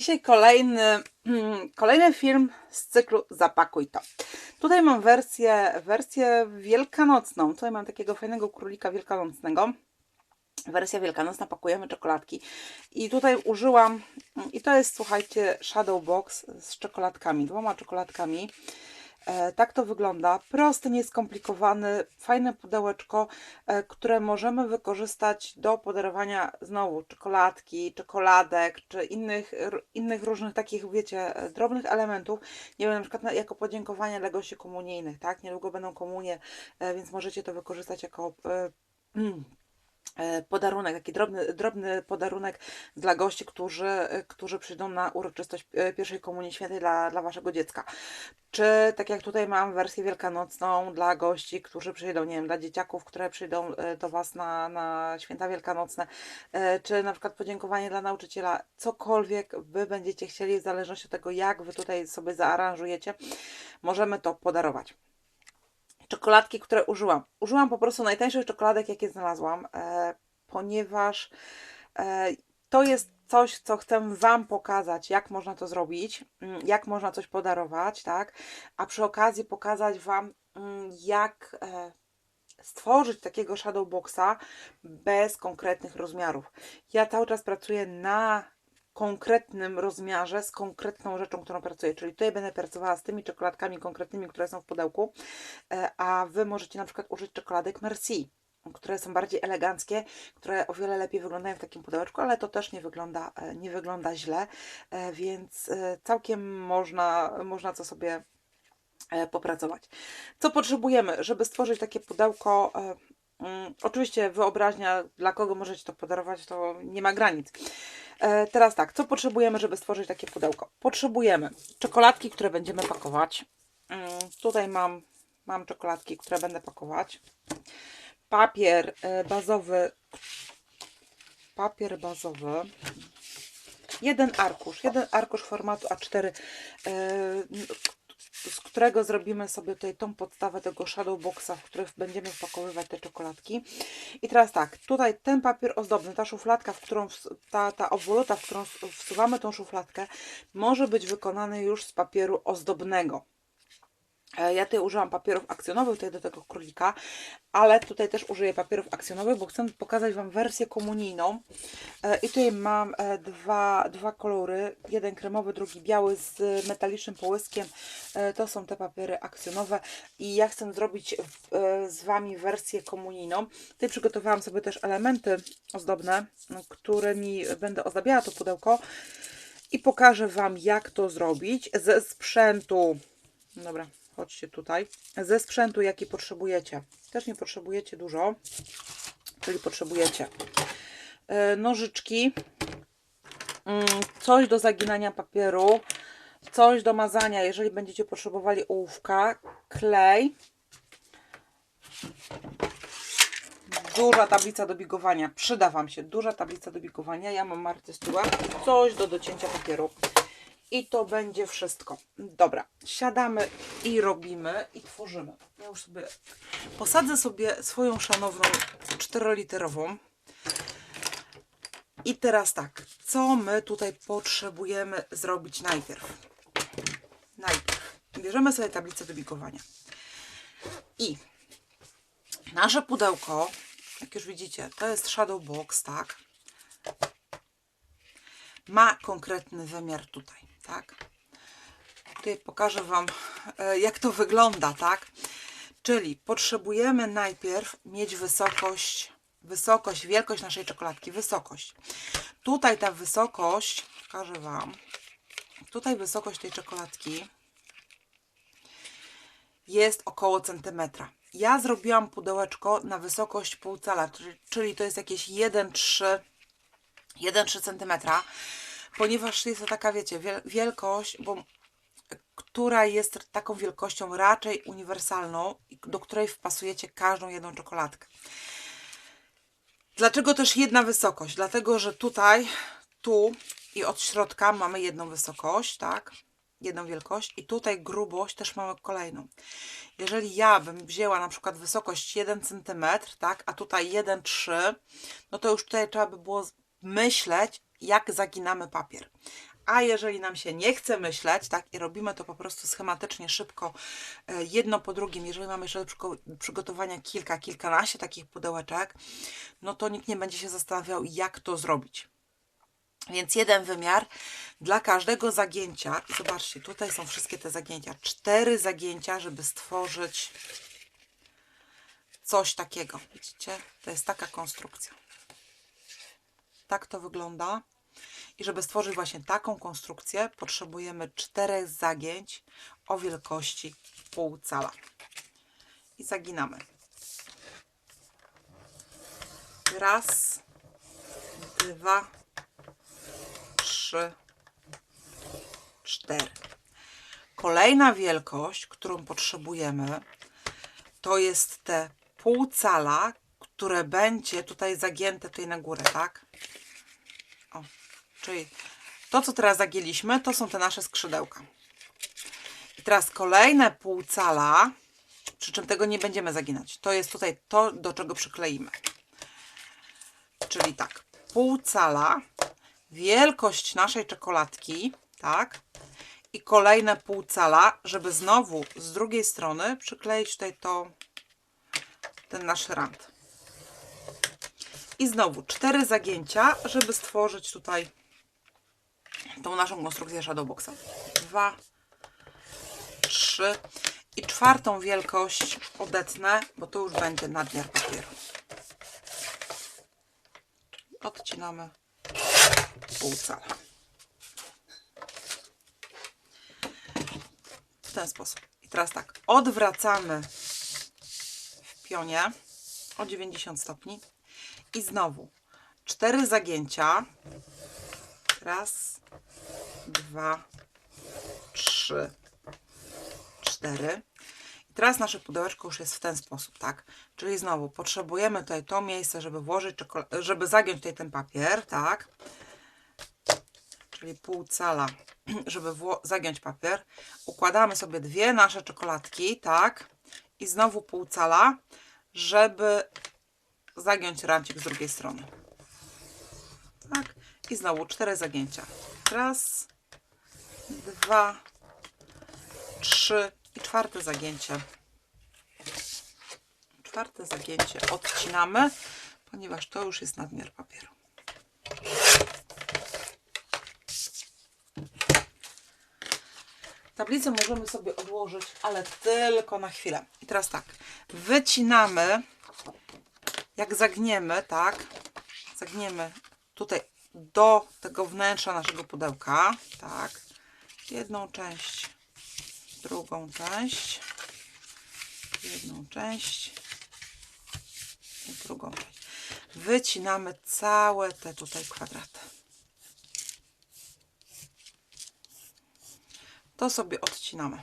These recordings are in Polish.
Dzisiaj kolejny, kolejny film z cyklu Zapakuj to. Tutaj mam wersję, wersję wielkanocną. Tutaj mam takiego fajnego królika wielkanocnego. Wersja wielkanocna, pakujemy czekoladki. I tutaj użyłam, i to jest, słuchajcie, Shadow Box z czekoladkami, dwoma czekoladkami. E, tak to wygląda. Prosty, nieskomplikowany, fajne pudełeczko, e, które możemy wykorzystać do podarowania znowu czekoladki, czekoladek, czy innych, innych różnych takich, wiecie, e, drobnych elementów. Nie wiem, na przykład jako podziękowanie gości komunijnych, tak? Niedługo będą komunie, więc możecie to wykorzystać jako mm, podarunek, taki drobny, drobny podarunek dla gości, którzy, e, którzy przyjdą na uroczystość e, pierwszej komunii świętej dla, dla waszego dziecka. Czy tak jak tutaj mam wersję wielkanocną dla gości, którzy przyjdą, nie wiem, dla dzieciaków, które przyjdą e, do Was na, na święta wielkanocne, e, czy na przykład podziękowanie dla nauczyciela, cokolwiek Wy będziecie chcieli, w zależności od tego, jak Wy tutaj sobie zaaranżujecie, możemy to podarować. Czekoladki, które użyłam. Użyłam po prostu najtańszych czekoladek, jakie znalazłam, e, ponieważ e, to jest coś, co chcę Wam pokazać, jak można to zrobić, mm, jak można coś podarować, tak? A przy okazji pokazać Wam, mm, jak e, stworzyć takiego shadow boxa bez konkretnych rozmiarów. Ja cały czas pracuję na konkretnym rozmiarze, z konkretną rzeczą, którą pracuję. Czyli tutaj będę pracowała z tymi czekoladkami konkretnymi, które są w pudełku, e, a Wy możecie na przykład użyć czekoladek Merci które są bardziej eleganckie, które o wiele lepiej wyglądają w takim pudełeczku, ale to też nie wygląda, e, nie wygląda źle, e, więc całkiem można, można co sobie popracować. Co potrzebujemy, żeby stworzyć takie pudełko? mm, Oczywiście wyobraźnia, dla kogo możecie to podarować, to nie ma granic. E, Teraz tak, co potrzebujemy, żeby stworzyć takie pudełko? Potrzebujemy czekoladki, które będziemy pakować. Mm, Tutaj mam, mam czekoladki, które będę pakować papier e, bazowy, papier bazowy, jeden arkusz, jeden arkusz formatu A4, e, z którego zrobimy sobie tutaj tą podstawę tego shadow boxa, w których będziemy wpakowywać te czekoladki. I teraz tak, tutaj ten papier ozdobny, ta szufladka, w którą, ta, ta obwoluta, w którą ws- wsuwamy tą szufladkę, może być wykonany już z papieru ozdobnego. E, Ja tutaj użyłam papierów akcjonowych tutaj do tego królika, ale tutaj też użyję papierów akcjonowych, bo chcę pokazać Wam wersję komunijną. E, I tutaj mam e, dwa, dwa kolory, jeden kremowy, drugi biały z metalicznym połyskiem. To są te papiery akcjonowe i ja chcę zrobić z Wami wersję komunijną. Tutaj przygotowałam sobie też elementy ozdobne, którymi będę ozdabiała to pudełko i pokażę Wam jak to zrobić ze sprzętu. Dobra, chodźcie tutaj. Ze sprzętu, jaki potrzebujecie. Też nie potrzebujecie dużo, czyli potrzebujecie e, nożyczki, mm, coś do zaginania papieru, coś do mazania, jeżeli będziecie potrzebowali ołówka, klej, duża tablica do bigowania, przyda Wam się duża tablica do bigowania, ja mam Marty Stewart, coś do docięcia papieru. I to będzie wszystko. Dobra, siadamy i robimy i tworzymy. Ja już sobie posadzę sobie swoją szanowną czteroliterową. I teraz tak, co my tutaj potrzebujemy zrobić najpierw? Najpierw bierzemy sobie tablicę do bigowania. I nasze pudełko, jak już widzicie, to jest Shadow Box, tak? Ma konkretny wymiar tutaj, tak? Tutaj pokażę Wam, e, jak to wygląda, tak? Czyli potrzebujemy najpierw mieć wysokość, wysokość, wielkość naszej czekoladki, wysokość. Tutaj ta wysokość, pokażę Wam, tutaj wysokość tej czekoladki jest około centymetra. Ja zrobiłam pudełeczko na wysokość pół cala, czyli- to jest jakieś 1,3 1,3 cm, ponieważ jest to taka, wiecie, wiel- wielkość, bo, która jest taką wielkością raczej uniwersalną, do której wpasujecie każdą jedną czekoladkę. Dlaczego też jedna wysokość? Dlatego, że tutaj, tu i od środka mamy jedną wysokość, tak? Jedną wielkość i tutaj grubość też mamy kolejną. Jeżeli ja bym wzięła na przykład wysokość 1 cm, tak, a tutaj 1,3, no to już tutaj trzeba by było myśleć, jak zaginamy papier. A jeżeli nam się nie chce myśleć, tak, i robimy to po prostu schematycznie, szybko, e, jedno po drugim, jeżeli mamy jeszcze przygotowania kilka, kilkanaście takich pudełeczek, no to nikt nie będzie się zastanawiał, jak to zrobić. Więc jeden wymiar dla każdego zagięcia. Zobaczcie, tutaj są wszystkie te zagięcia. Cztery zagięcia, żeby stworzyć coś takiego. Widzicie? To jest taka konstrukcja. Tak to wygląda. I żeby stworzyć właśnie taką konstrukcję, potrzebujemy czterech zagięć o wielkości pół cala. I zaginamy. Raz, dwa, trzy, cztery. Kolejna wielkość, którą potrzebujemy, to jest te pół cala, które będzie tutaj zagięte tutaj na górę, tak? Czyli to, co teraz zagięliśmy, to są te nasze skrzydełka. I teraz kolejne pół cala, przy czym tego nie będziemy zaginać. To jest tutaj to, do czego przykleimy. Czyli tak, pół cala, wielkość naszej czekoladki, tak? I kolejne pół cala, żeby znowu z drugiej strony przykleić tutaj to, ten nasz rand. I znowu cztery zagięcia, żeby stworzyć tutaj tą naszą konstrukcję Shadowboxa. Dwa, trzy i czwartą wielkość odetnę, bo to już będzie nadmiar papieru. Odcinamy pół cala. W ten sposób. I teraz tak, odwracamy w pionie o 90 stopni i znowu cztery zagięcia. Raz, dwa, trzy, cztery. I teraz nasze pudełeczko już jest w ten sposób, tak? Czyli znowu potrzebujemy tutaj to miejsce, żeby włożyć, żeby zagiąć tutaj ten papier, tak? Czyli pół cala, żeby zagiąć papier. Układamy sobie dwie nasze czekoladki, tak? I znowu pół cala, żeby zagiąć rancik z drugiej strony. Tak? I znowu cztery zagięcia. Raz, dwa, trzy i czwarte zagięcie. Czwarte zagięcie odcinamy, ponieważ to już jest nadmiar papieru. Tablicę możemy sobie odłożyć, ale tylko na chwilę. I teraz tak, wycinamy, jak zagniemy, tak, zagniemy tutaj do tego wnętrza naszego pudełka, tak, jedną część, drugą część, jedną część i drugą część. Wycinamy całe te tutaj kwadraty. To sobie odcinamy.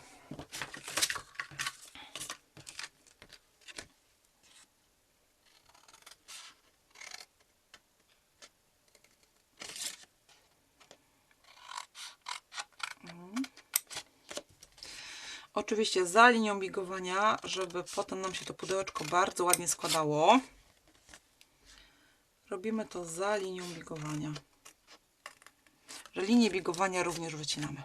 Oczywiście za linią bigowania, żeby potem nam się to pudełeczko bardzo ładnie składało. Robimy to za linią bigowania. Że linię bigowania również wycinamy.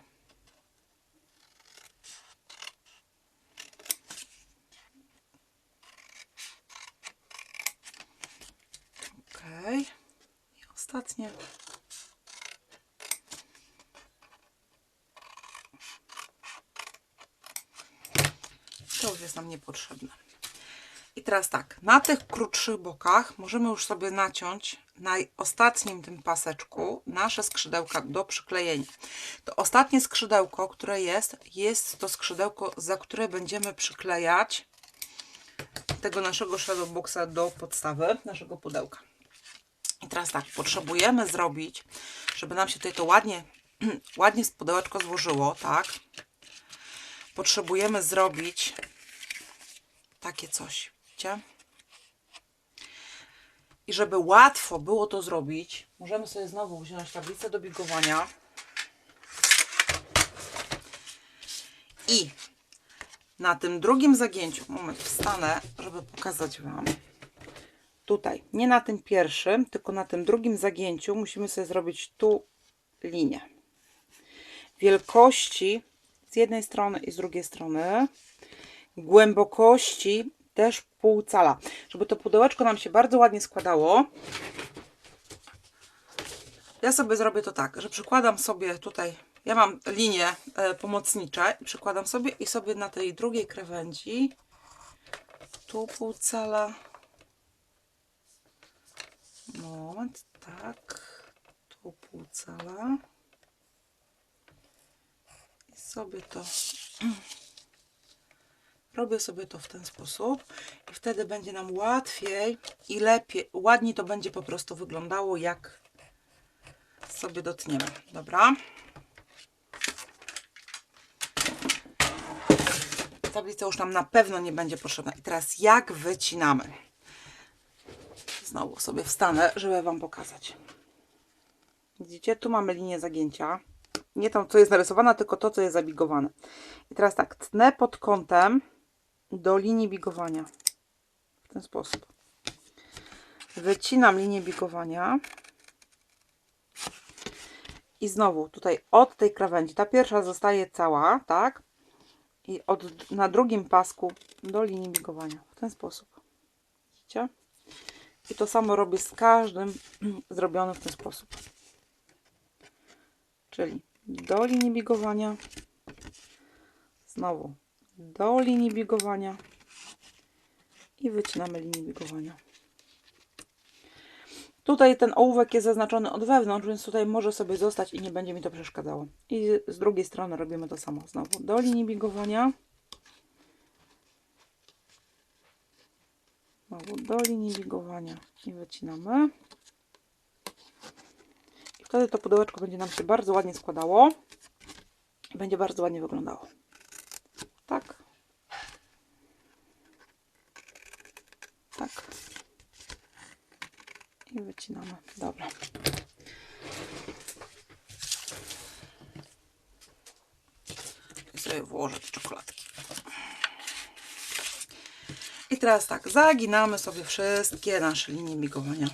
Ok. I ostatnie. To już jest nam niepotrzebne. I teraz tak, na tych krótszych bokach możemy już sobie naciąć na ostatnim tym paseczku nasze skrzydełka do przyklejenia. To ostatnie skrzydełko, które jest, jest to skrzydełko, za które będziemy przyklejać tego naszego shadow boxa do podstawy naszego pudełka. I teraz tak, potrzebujemy zrobić, żeby nam się tutaj to ładnie, ładnie z pudełeczko złożyło, tak? Potrzebujemy zrobić takie coś, widzicie? I żeby łatwo było to zrobić, możemy sobie znowu wziąć tablicę do bigowania i na tym drugim zagięciu, moment, wstanę, żeby pokazać Wam. Tutaj, nie na tym pierwszym, tylko na tym drugim zagięciu musimy sobie zrobić tu linię. wielkości z jednej strony i z drugiej strony, głębokości też pół cala, żeby to pudełeczko nam się bardzo ładnie składało. Ja sobie zrobię to tak, że przykładam sobie tutaj, ja mam linie pomocnicze, przykładam sobie i sobie na tej drugiej krawędzi tu pół cala moment, tak tu pół cala i sobie to robię sobie to w ten sposób i wtedy będzie nam łatwiej i lepiej, ładniej to będzie po prostu wyglądało jak sobie dotniemy, dobra? Tablica już nam na pewno nie będzie potrzebna. I teraz jak wycinamy? Znowu sobie wstanę, żeby Wam pokazać. Widzicie, tu mamy linię zagięcia. Nie tą, co jest narysowana, tylko to, co jest zabigowane. I teraz tak, tnę pod kątem do linii bigowania. W ten sposób. Wycinam linię bigowania. I znowu tutaj od tej krawędzi, ta pierwsza zostaje cała, tak? I od, na drugim pasku do linii bigowania. W ten sposób. Widzicie? I to samo robię z każdym zrobionym w ten sposób. Czyli do linii bigowania, znowu do linii bigowania i wycinamy linię bigowania. Tutaj ten ołówek jest zaznaczony od wewnątrz, więc tutaj może sobie zostać i nie będzie mi to przeszkadzało. I z drugiej strony robimy to samo. Znowu do linii bigowania. Znowu do linii bigowania i wycinamy. I wtedy to pudełeczko będzie nam się bardzo ładnie składało. Będzie bardzo ładnie wyglądało. Tak. Tak. I wycinamy. Dobra. I sobie włożę czekoladki. I teraz tak, zaginamy sobie wszystkie nasze linie bigowania.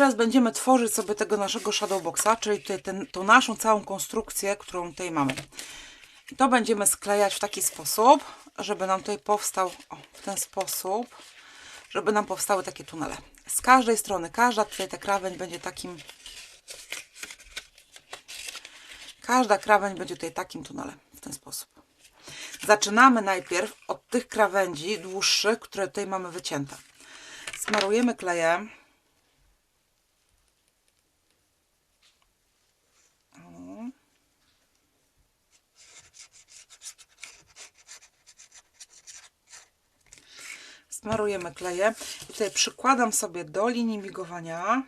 Teraz będziemy tworzyć sobie tego naszego shadow boxa, czyli tutaj ten, tą naszą całą konstrukcję, którą tutaj mamy. I to będziemy sklejać w taki sposób, żeby nam tutaj powstał o, w ten sposób, żeby nam powstały takie tunele. Z każdej strony, każda tutaj ta krawędź będzie takim każda krawędź będzie tutaj takim tunelem, w ten sposób. Zaczynamy najpierw od tych krawędzi dłuższych, które tutaj mamy wycięte. Smarujemy klejem. Smarujemy klejem i tutaj przykładam sobie do linii migowania.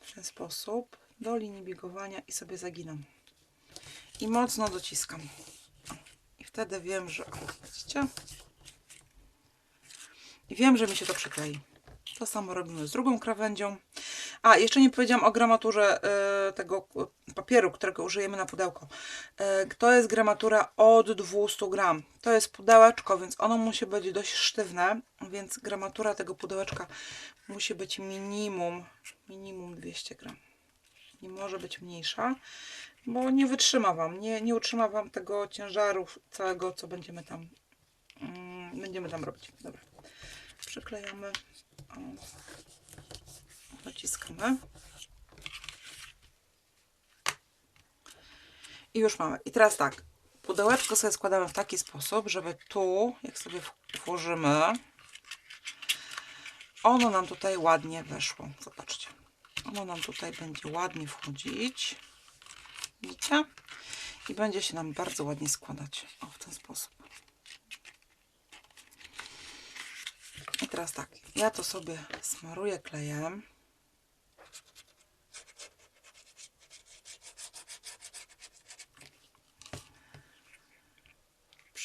W ten sposób. Do linii bigowania i sobie zaginam. I mocno dociskam. I wtedy wiem, że widzicie? I wiem, że mi się to przyklei. To samo robimy z drugą krawędzią a, jeszcze nie powiedziałam o gramaturze y, tego papieru, którego użyjemy na pudełko. Y, to jest gramatura od 200 gram. To jest pudełeczko, więc ono musi być dość sztywne, więc gramatura tego pudełeczka musi być minimum, minimum 200 gram. Nie może być mniejsza, bo nie wytrzyma Wam, nie, nie utrzyma Wam tego ciężaru całego, co będziemy tam, mm, będziemy tam robić. Dobra, przyklejamy. O naciskamy. I już mamy. I teraz tak, pudełeczko sobie składamy w taki sposób, żeby tu, jak sobie włożymy, ono nam tutaj ładnie weszło. Zobaczcie. Ono nam tutaj będzie ładnie wchodzić. Widzicie? I będzie się nam bardzo ładnie składać. O, w ten sposób. I teraz tak, ja to sobie smaruję klejem.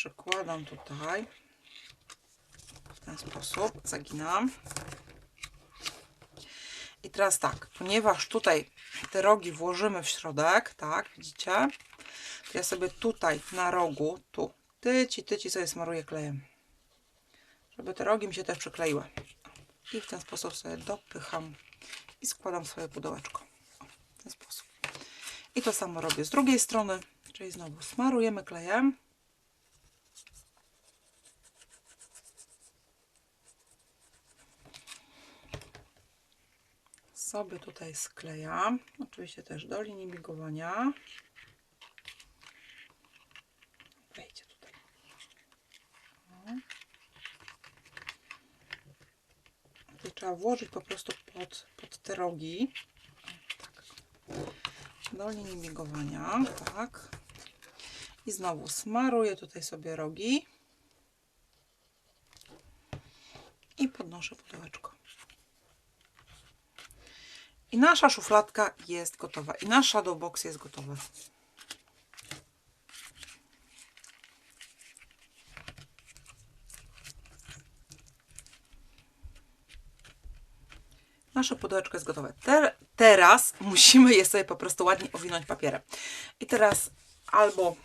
Przykładam tutaj w ten sposób, zaginam. I teraz tak, ponieważ tutaj te rogi włożymy w środek, tak, widzicie? To ja sobie tutaj na rogu, tu, tyci, tyci sobie smaruję klejem. Żeby te rogi mi się też przykleiły. I w ten sposób sobie dopycham i składam swoje pudełeczko. W ten sposób. I to samo robię z drugiej strony, czyli znowu smarujemy klejem. Sobie tutaj sklejam. Oczywiście też do linii bigowania. Wejdzie tutaj. Tutaj trzeba włożyć po prostu pod, pod te rogi. Tak. Do linii bigowania, tak. I znowu smaruję tutaj sobie rogi. I podnoszę pudełeczko. I nasza szufladka jest gotowa. I nasz shadow box jest gotowy. Nasze pudełeczko jest gotowe. Te, teraz musimy je sobie po prostu ładnie owinąć papierem. I teraz albo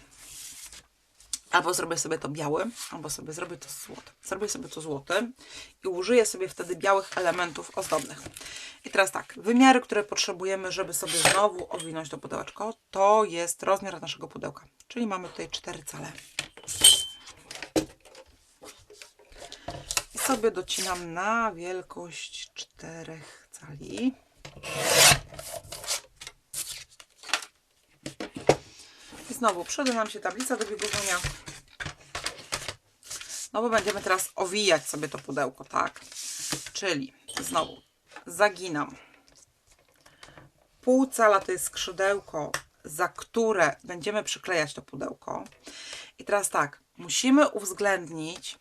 Albo zrobię sobie to białym, albo sobie zrobię to złotym. Zrobię sobie to złotym i użyję sobie wtedy białych elementów ozdobnych. I teraz tak, wymiary, które potrzebujemy, żeby sobie znowu owinąć to pudełeczko, to jest rozmiar naszego pudełka. Czyli mamy tutaj 4 cale. I sobie docinam na wielkość 4 cali. Znowu przyda nam się tablica do biegowania. No bo będziemy teraz owijać sobie to pudełko, tak? Czyli znowu zaginam. Pół cala to jest skrzydełko, za które będziemy przyklejać to pudełko. I teraz tak, musimy uwzględnić,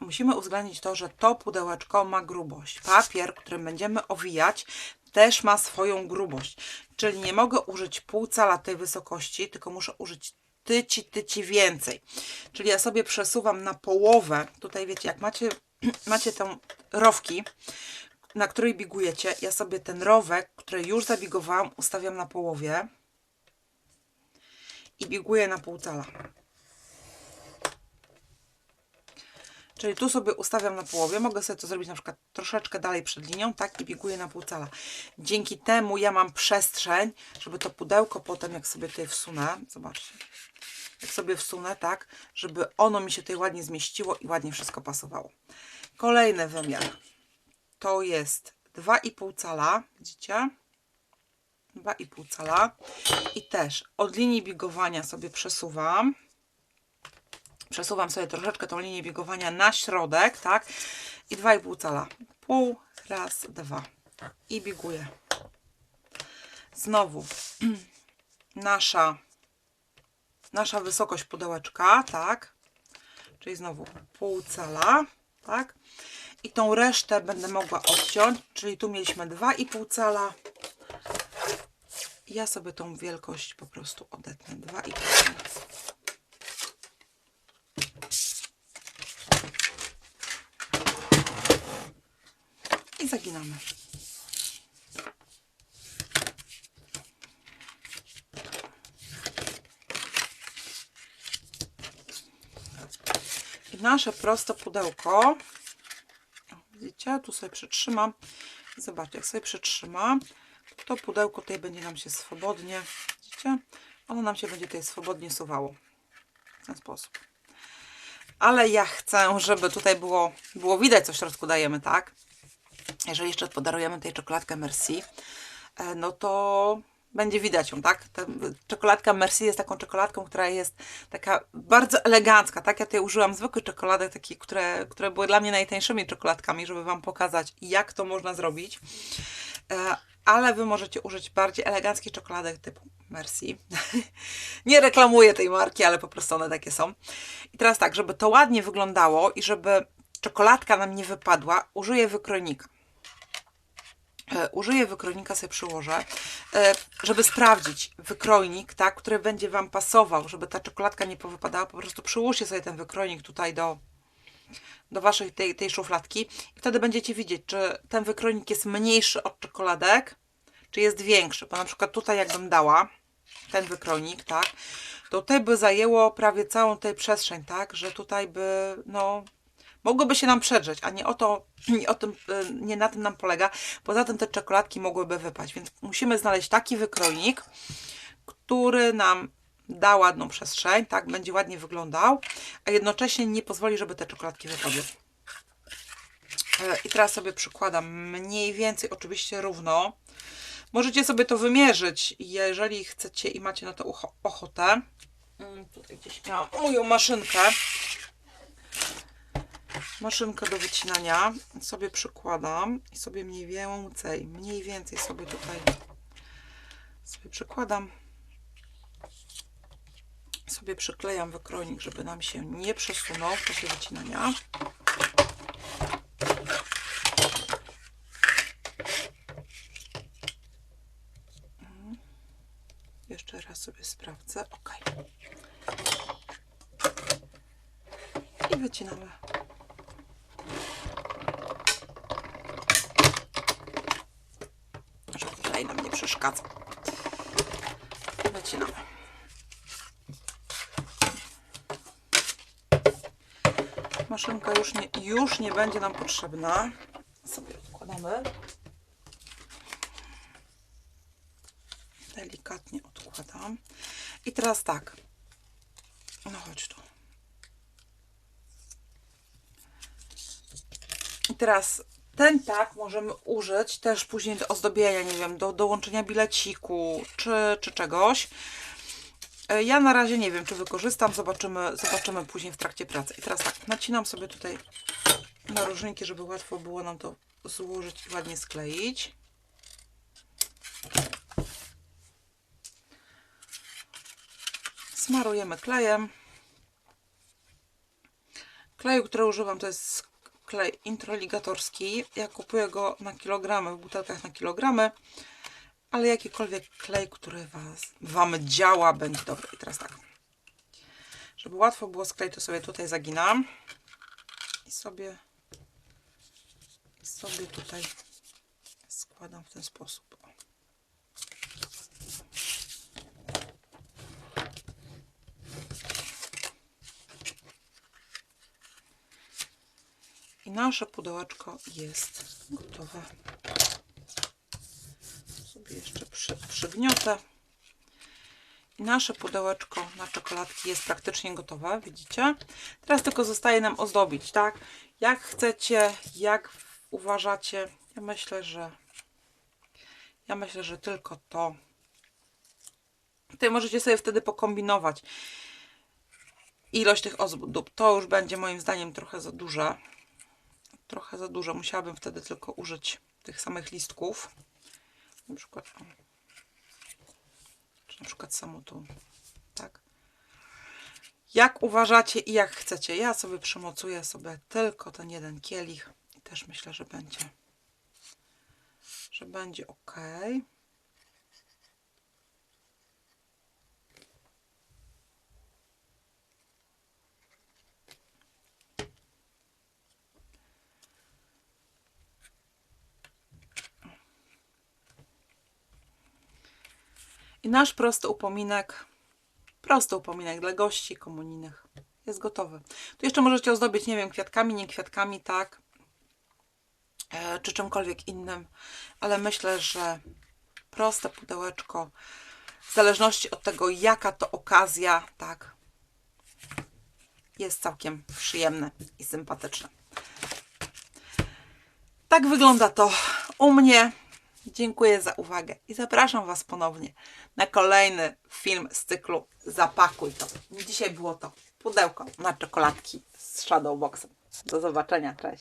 musimy uwzględnić to, że to pudełeczko ma grubość. Papier, którym będziemy owijać, też ma swoją grubość. Czyli nie mogę użyć pół cala tej wysokości, tylko muszę użyć tyci, tyci więcej. Czyli ja sobie przesuwam na połowę. Tutaj wiecie, jak macie, macie tą rowki, na której bigujecie, ja sobie ten rowek, który już zabigowałam, ustawiam na połowie i biguję na pół cala. Czyli tu sobie ustawiam na połowie, mogę sobie to zrobić na przykład troszeczkę dalej przed linią, tak, i biguję na pół cala. Dzięki temu ja mam przestrzeń, żeby to pudełko potem, jak sobie tutaj wsunę, zobaczcie, jak sobie wsunę, tak, żeby ono mi się tutaj ładnie zmieściło i ładnie wszystko pasowało. Kolejny wymiar to jest 2,5 cala, widzicie? 2,5 cala i też od linii bigowania sobie przesuwam przesuwam sobie troszeczkę tą linię biegowania na środek, tak? I 2,5 cala. Pół, raz, dwa. I bieguję. Znowu nasza, nasza wysokość pudełeczka, tak? Czyli znowu pół cala, tak? I tą resztę będę mogła odciąć, czyli tu mieliśmy 2,5 cala. Ja sobie tą wielkość po prostu odetnę. 2,5 cala. Zaginamy. I nasze proste pudełko, widzicie, tu sobie przytrzymam. Zobaczcie, jak sobie przytrzymam, to pudełko tutaj będzie nam się swobodnie, widzicie, ono nam się będzie tutaj swobodnie suwało. W ten sposób. Ale ja chcę, żeby tutaj było, było widać, co w środku dajemy, tak? Jeżeli jeszcze podarujemy tej czekoladkę Merci, e, no to będzie widać ją, tak? Ta czekoladka Merci jest taką czekoladką, która jest taka bardzo elegancka, tak? Ja tutaj użyłam zwykłych czekoladek, takie, które, które były dla mnie najtańszymi czekoladkami, żeby Wam pokazać, jak to można zrobić. E, ale Wy możecie użyć bardziej eleganckich czekoladek typu Merci. Nie reklamuję tej marki, ale po prostu one takie są. I teraz tak, żeby to ładnie wyglądało i żeby czekoladka nam nie wypadła, użyję wykrojnika. E, użyję wykrojnika, sobie przyłożę, e, żeby sprawdzić wykrojnik, tak, który będzie Wam pasował, żeby ta czekoladka nie powypadała. Po prostu przyłóżcie sobie ten wykrojnik tutaj do, do waszej tej, tej szufladki i wtedy będziecie widzieć, czy ten wykrojnik jest mniejszy od czekoladek, czy jest większy. Bo na przykład tutaj jakbym dała ten wykrojnik, tak, to tutaj by zajęło prawie całą tę przestrzeń, tak, że tutaj by, no, mogłoby się nam przedrzeć, a nie o to, nie, o tym, y, nie na tym nam polega. Poza tym te czekoladki mogłyby wypaść, więc musimy znaleźć taki wykrojnik, który nam da ładną przestrzeń, tak, będzie ładnie wyglądał, a jednocześnie nie pozwoli, żeby te czekoladki wypadły. E, I teraz sobie przykładam mniej więcej, oczywiście równo. Możecie sobie to wymierzyć, jeżeli chcecie i macie na to ochotę. Mm, Tutaj gdzieś miałam moją maszynkę. Maszynkę do wycinania. Sobie przykładam i sobie mniej więcej, mniej więcej sobie tutaj sobie przykładam. Sobie przyklejam wykrojnik, żeby nam się nie przesunął w czasie wycinania. Jeszcze raz sobie sprawdzę. Ok. I wycinamy. Żeby klej nam nie przeszkadza. Wycinamy. Maszynka już nie, już nie będzie nam potrzebna. Sobie odkładamy. delikatnie odkładam. I teraz tak. No chodź tu. I teraz ten tak możemy użyć też później do ozdobienia, nie wiem, do dołączenia bileciku czy, czy czegoś. E, Ja na razie nie wiem, czy wykorzystam. Zobaczymy, zobaczymy później w trakcie pracy. I teraz tak, nacinam sobie tutaj narożniki, żeby łatwo było nam to złożyć i ładnie skleić. smarujemy klejem. Kleju, który używam, to jest klej introligatorski. Ja kupuję go na kilogramy, w butelkach na kilogramy, ale jakikolwiek klej, który was, Wam działa, będzie dobry. I teraz tak, żeby łatwo było skleić, to sobie tutaj zaginam i sobie, i sobie tutaj składam w ten sposób. I nasze pudełeczko jest gotowe. Sobie jeszcze przy, przygniotę. I nasze pudełeczko na czekoladki jest praktycznie gotowe, widzicie? Teraz tylko zostaje nam ozdobić, tak? Jak chcecie, jak uważacie. Ja myślę, że ja myślę, że tylko to. Tutaj możecie sobie wtedy pokombinować ilość tych ozdób. To już będzie moim zdaniem trochę za duże trochę za dużo. Musiałabym wtedy tylko użyć tych samych listków. Na przykład, czy na przykład samo tu, tak. Jak uważacie i jak chcecie. Ja sobie przymocuję sobie tylko ten jeden kielich i też myślę, że będzie, że będzie ok. I nasz prosty upominek, prosty upominek dla gości komunijnych jest gotowy. Tu jeszcze możecie ozdobić, nie wiem, kwiatkami, nie kwiatkami, tak, e, czy czymkolwiek innym, ale myślę, że proste pudełeczko, w zależności od tego, jaka to okazja, tak, jest całkiem przyjemne i sympatyczne. Tak wygląda to u mnie. Dziękuję za uwagę i zapraszam Was ponownie na kolejny film z cyklu Zapakuj to. Dzisiaj było to pudełko na czekoladki z Shadowboxem. Do zobaczenia, cześć.